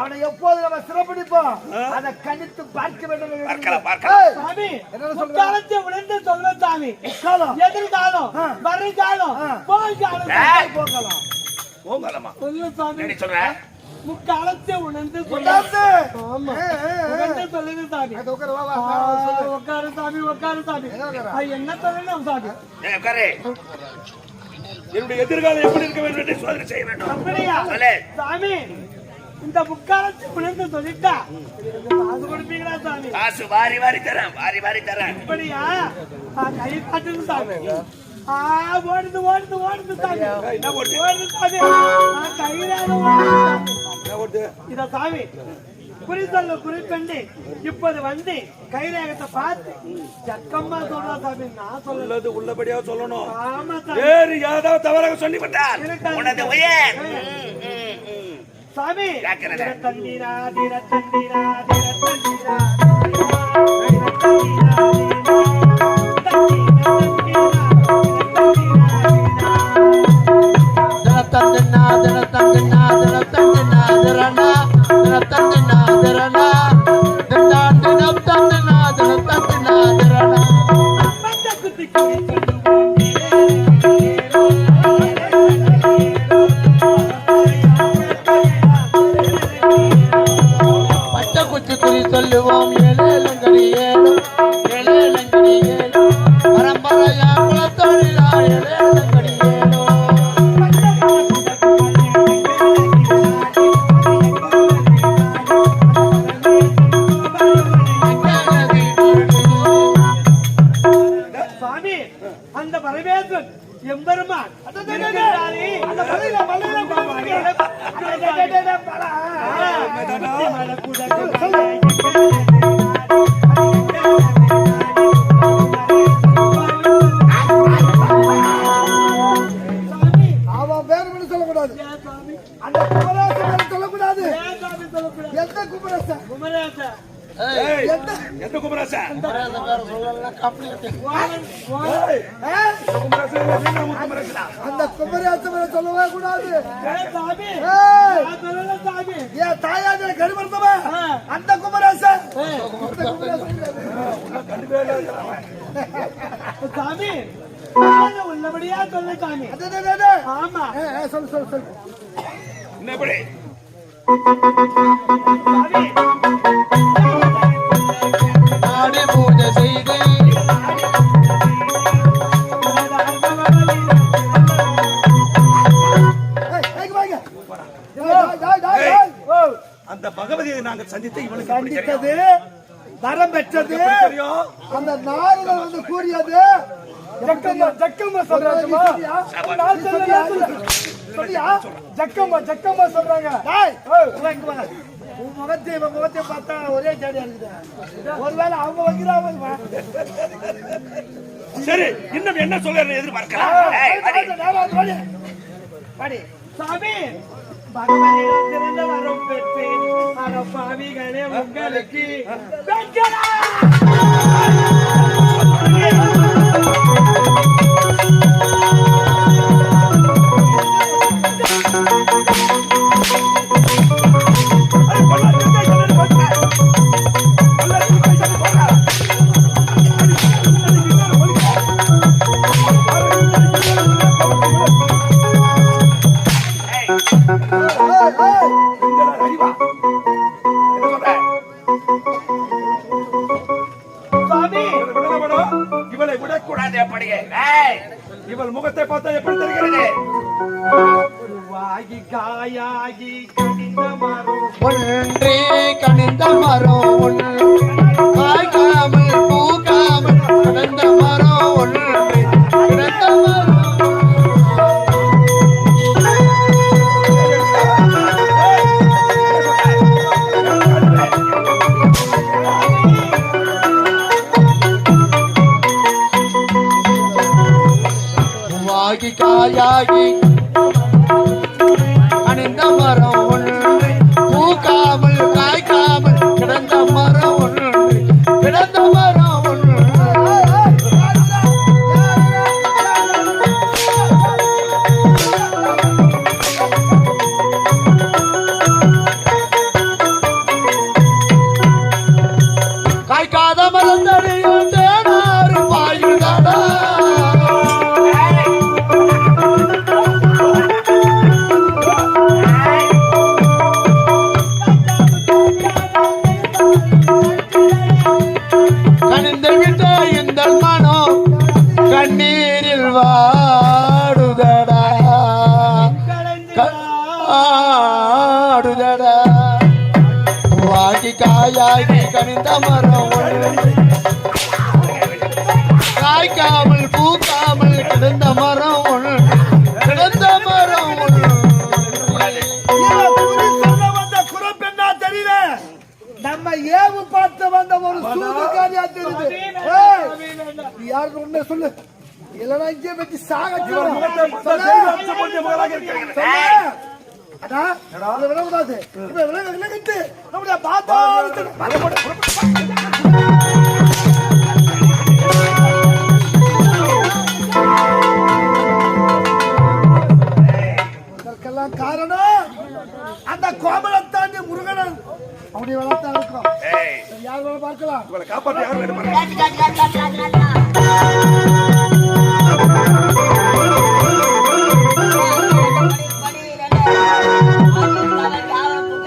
அவனை எப்போது நம்ம சிறப்பிடிப்போம். அதை கணித்து பார்க்க வேண்டும் பார்க்கலாம், பார்க்கலாம். சாமி? முக்காலத்தை உணர்ந்து சொல்ல சாமி. காலம். எதிர்காலம். வருங்காலம். போய்காலம். போகலாம். போங்கலம்மா சொல்லு சாமி. முக்காலத்தை உணர்ந்து சாமி. உட்காரு, சாமி உட்காரு சாமி. என்ன சொல்லணும் சாமி? உட்காரு. என்னுடைய எதிர்காலம் எப்படி இருக்க வேண்டும் என்று சோதனை செய்ய வேண்டும். அப்படியா? சொல்லு. சாமி இந்த முக்காலத்தை உணர்ந்து சொல்லிட்டா. காசு கொடுப்பீங்களா சாமி? காசு வாரி வாரி தரேன் வாரி வாரி தரேன். அப்படியா ஆ, கை காட்டுது சாமி. ஆ ஓடுது ஓடுது ஓடுது சாமி. ஓடுது சாமி. போட்டு இத சாமி குறி சொல்ல குறிப்பெண்டு இப்போது வந்து கைரேகத்தை பார்த்து ஜக்கம்மா சொல்றா சாமி நான் சொல்ல உள்ளது உள்ளபடியா சொல்லணும். ஆமா சாமி. வேறு ஏதாவது தவறாக சொல்லிவிட்டால். உனது உயர். சாமி. திர தந்திரா திர தந்திரா திர தந்திரா திர தந்திரா. டேய், பலா. அவன் பேர் மட்டும் சொல்லக்கூடாது அந்த குமரேசன் சொல்லக்கூடாது எந்த குமரேசன் ஏய், நீங்க குமராசா அந்த குமரேசன் பேரை சொல்லவே கூடாது. என் தாயாதிர கருமர்த்தவன் அந்த குமரேசன் சாமி உள்ளபடியா சொல்ல சாமி. ஆமா. சொல்லு சொல்லு சொல்லு. என்ன எப்படி சாமி. அந்த பகவதியை நாங்கள் சந்தித்து இவனுக்கு? கண்டித்தது வரம் பெற்றது அந்த நாடுகள் வந்து கூறியது. ஜக்கம்மா ஜக்கம்மா சொல்றாங்கம்மா நான் சொல்லியா சொல்லியா ஜக்கம்மா ஜக்கம்மா சொல்றாங்க. டேய் இங்க வா உன் முகத்தை இவன் முகத்தை பார்த்தா ஒரே ஜாடியா இருக்குது. ஒருவேளை அவங்க வைக்கிறாங்க சரி இன்னும் என்ன சொல்ல எதிர்பார்க்கலாம். சாமி பகவதியிடம் திறந்த வரம் பெற்று. அட பாவிகளே உங்களுக்கு அப்படியே இவள் முகத்தை பார்த்தா எப்படி தெரிகிறது? வாகி காயாகி கடிந்த மரம். ஒன்றே கனிந்த மரம். தாயாகி அணிந்த மரம் ஒன்று. பூக்காமல் காய்க்காமல் கிடந்த மரம் ஒன்று. கிடந்த மரம் காய்க்காத மரம் தடை தெரியுதடா வாங்கி காயாகி கனிந்த மரம் காய்க்காமல் பூக்காமல் கிடந்த மரம் ஒன்று. கிடந்த மரம் ஒன்று. நம்ம ஏவு பார்த்து வந்த ஒரு சூதுகாரியா தெரியுது. யாருன்னு உண்மை சொல்லு. இல்லைன்னா இங்கே வச்சு சாக விடக்கூடாது. விலகிட்டு நம்முடைய இதற்கெல்லாம் காரணம் அந்த கோமலத்தாண்டி முருகனன். அப்படி வளர்த்தா இருக்கும். ஏய், யார் பார்க்கலாம். இவளை காப்பாற்ற.